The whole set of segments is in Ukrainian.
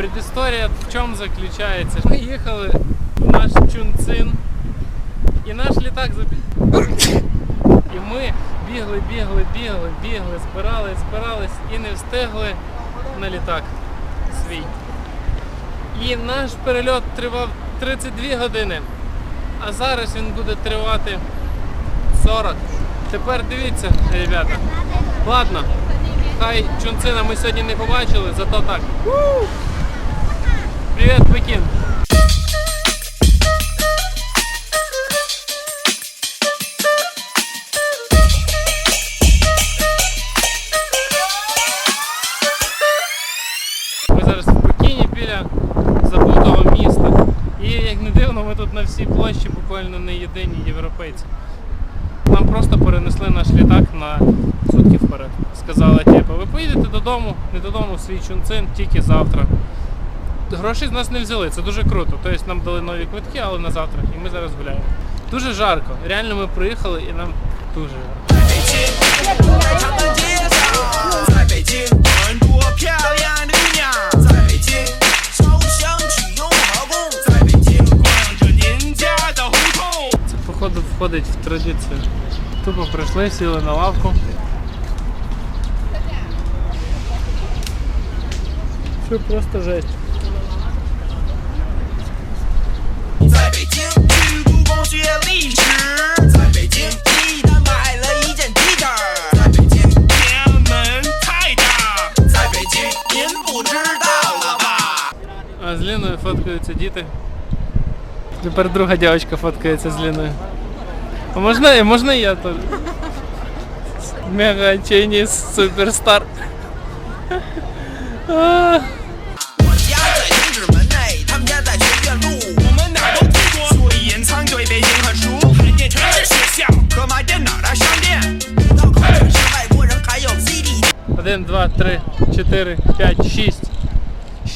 Предісторія в чому заключається? Ми їхали в наш Чунцин, і наш літак забіг. І ми бігли, бігли, бігли, бігли, збирались, збирались і не встигли на літак свій. І наш перельот тривав 32 години, а зараз він буде тривати 40. Тепер дивіться, ребята. Ладно, хай Чунцина ми сьогодні не побачили, зато так. Привіт, Пекін! Ми зараз в Пекіні біля забутого міста. І як не дивно, ми тут на всій площі буквально не єдині європейці. Нам просто перенесли наш літак на сутки вперед. Сказали, типу, ви поїдете додому, не додому в свій чунцин, тільки завтра гроші з нас не взяли, це дуже круто. Тобто нам дали нові квитки, але на завтра. І ми зараз гуляємо. Дуже жарко. Реально ми приїхали і нам дуже жарко. Це походу входить в традицію. Тупо прийшли, сіли на лавку. Все просто жесть. Ліною фоткаються діти. Тепер друга дівчинка фоткається з Ліною. А можна, можна я теж? Мега Чейніс суперстар. Один, два, три, чотири, п'ять, шість.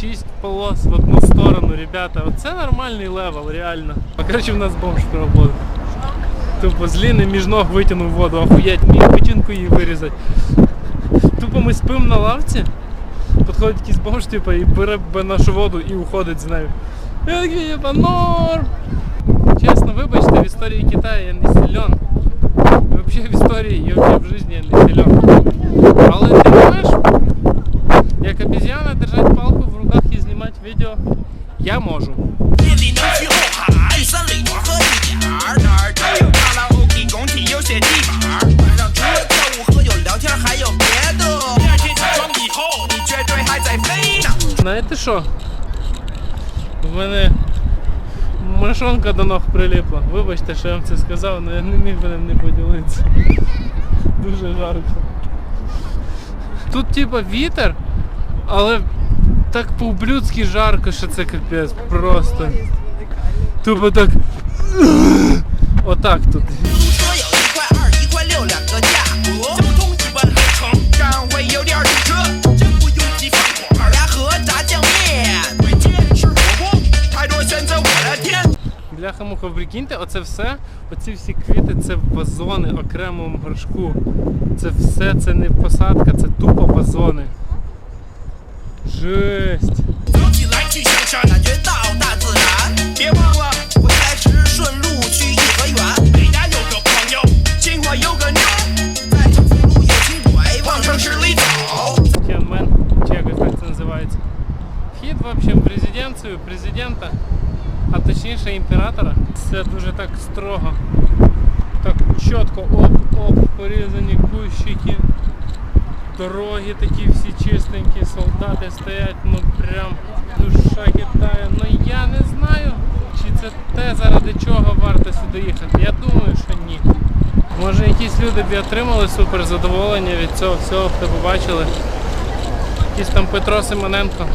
Шість полос в одну сторону, ребята. Оце нормальний левел, реально. А коротше, в нас бомж проходить. Тупо з ліни між ног витягнув воду, охуєть, міг печінку її вирізати. Тупо ми спимо на лавці, підходить якийсь бомж, типу, і бере бе нашу воду і уходить з нею. Я норм. Чесно, вибачте, в історії Китаю я не силен. Взагалі в історії і взагалі в житті я не силен. Але що? В мене мошонка до ног прилипла. Вибачте, що я вам це сказав, але я не міг би ним не поділитися. Дуже жарко. Тут типа вітер, але так по-ублюдськи жарко, що це капець. Просто. Тупо так. Отак тут. Бляха муха, прикиньте, оце все, оці всі квіти, це вазони окремому горшку. Це все, це не посадка, це тупо вазони. Жесть. А точніше імператора. Це дуже так строго. Так чітко оп-оп, порізані кущики. Дороги такі всі чистенькі, солдати стоять, ну прям душа Китаю. Ну я не знаю, чи це те, заради чого варто сюди їхати. Я думаю, що ні. Може якісь люди б отримали супер задоволення від цього всього, хто побачили. Якийсь там Петро Симоненко.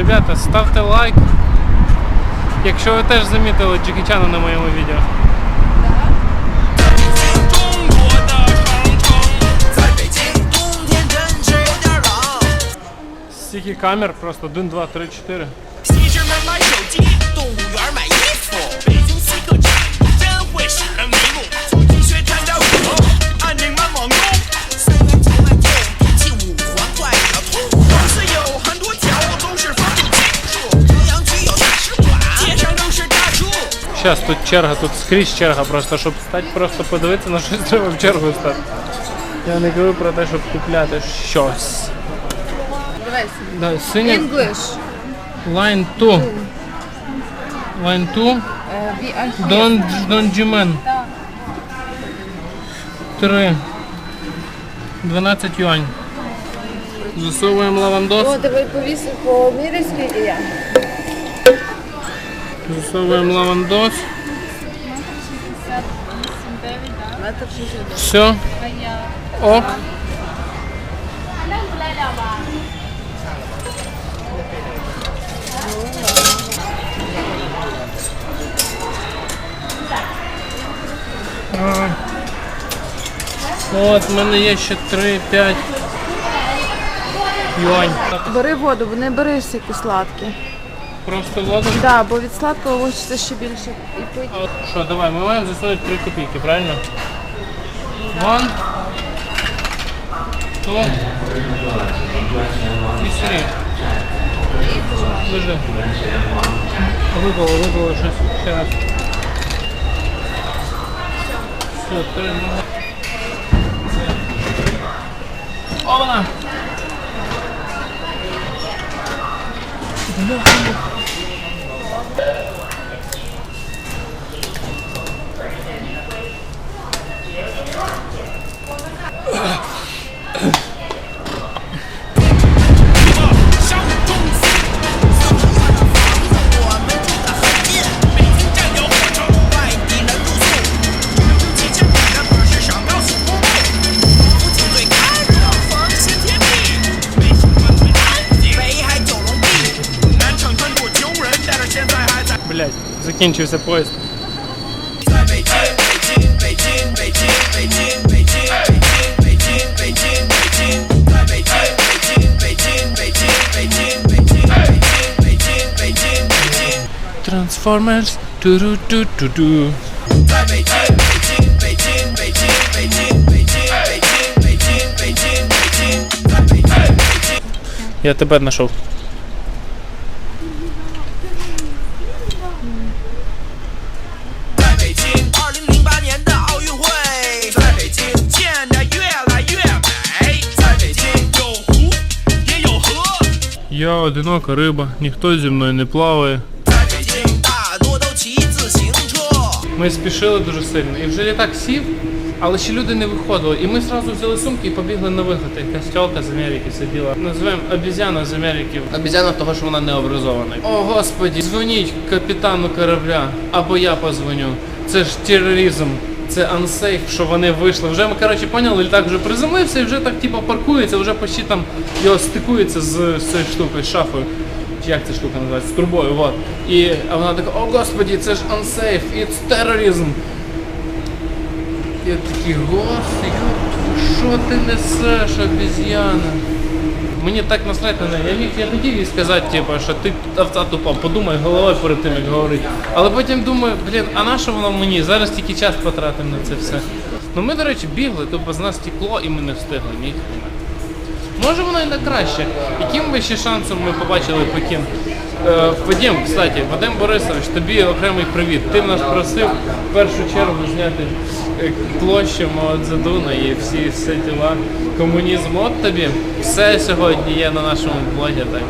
Ребята, ставте лайк. Якщо ви теж замітили Джекі Чана на моєму відео. Стільки камер, просто 1, 2, 3, 4. Зараз тут черга, тут скрізь черга просто, щоб стати, просто подивитися на щось треба в чергу стати. Я не кажу про те, щоб купляти щось. Дивись. Да, синя English. line 2. Line 2. Uh, we are here. Don, Don Jumen. 3. 12 юань. Засовуємо лавандос. О, давай повісив по мірі скільки я. Засовуємо лавандос. Все. Ок. А. От, в мене є ще 3-5 юань. Бери воду, бо не бери всякі сладкі. Просто воду. Да, бо від сладкого хочеться ще більше і пити. Що, давай, ми маємо засунути 3 копійки, правильно? One, two, і three. Лежи. Випало, випало щось. Ще раз. Все, три. О, вона! Allah Allah. закінчився поїзд. Transformers Ту-ру-ту-ту-ду. Я тебе знайшов. я одинока риба, ніхто зі мною не плаває. Ми спішили дуже сильно. І вже літак сів, але ще люди не виходили. І ми зразу взяли сумки і побігли на виход. Якась тьолка з Америки сиділа. Називаємо обізяна з Америки. Обізяна того, що вона не образована. О, господі, дзвоніть капітану корабля, або я позвоню. Це ж тероризм. Це ансейф, що вони вийшли. Вже ми коротше поняли, літак вже приземлився і вже так типу паркується, вже почти там його стикується з, цією штукою, з шафою. Чи як ця штука називається? З трубою, вот. І а вона така, о господі, це ж unsafe, it's terrorism. Я такий, господи, що ти несеш, обіз'яна? Мені так насрать на. Я міг, я хотів їй сказати, типу, що ти овца тупа, подумай головою перед тим, як говорити. Але потім думаю, блін, а на що воно мені? Зараз тільки час потратимо на це все. Ну ми, до речі, бігли, тупо з нас стекло і ми не встигли, ні. Може воно і на краще. Яким би ще шансом ми побачили Пекін? Е, Вадим, кстати, Вадим Борисович, тобі окремий привіт. Ти нас просив в першу чергу зняти е, площу Маодзедуна і всі всі діла. Комунізм от тобі. Все сьогодні є на нашому блогі, так.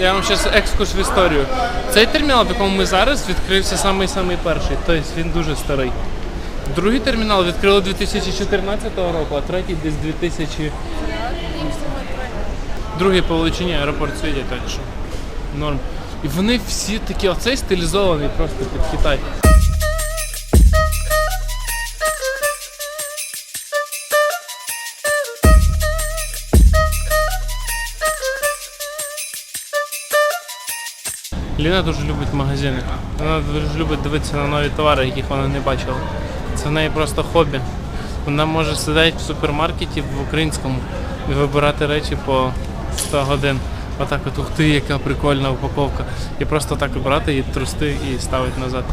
Я вам зараз екскурс в історію. Цей термінал, в якому ми зараз відкрився самий-самий перший. Тобто він дуже старий. Другий термінал відкрили 2014 року, а третій десь 2000... Другий по величині аеропорт світі, так що норм. І вони всі такі, оцей стилізований просто під Китай. Ліна дуже любить магазини. Вона дуже любить дивитися на нові товари, яких вона не бачила. Це в неї просто хобі. Вона може сидіти в супермаркеті в українському і вибирати речі по 100 годин. Отак от ух ти, яка прикольна упаковка. І просто так брати і трусти і ставити назад.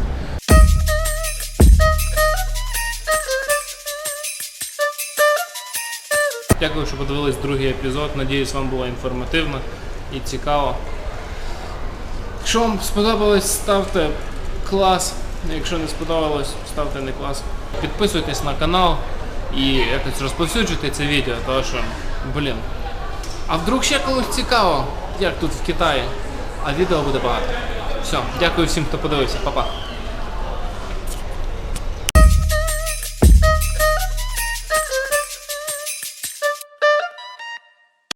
Дякую, що подивились другий епізод. Надіюсь, вам було інформативно і цікаво. Якщо вам сподобалось, ставте клас. Якщо не сподобалось, ставте не клас. Підписуйтесь на канал і якось розповсюджуйте це відео, тому що, блін. А вдруг ще колись цікаво, як тут в Китаї. А відео буде багато. Все, дякую всім, хто подивився. Па-па.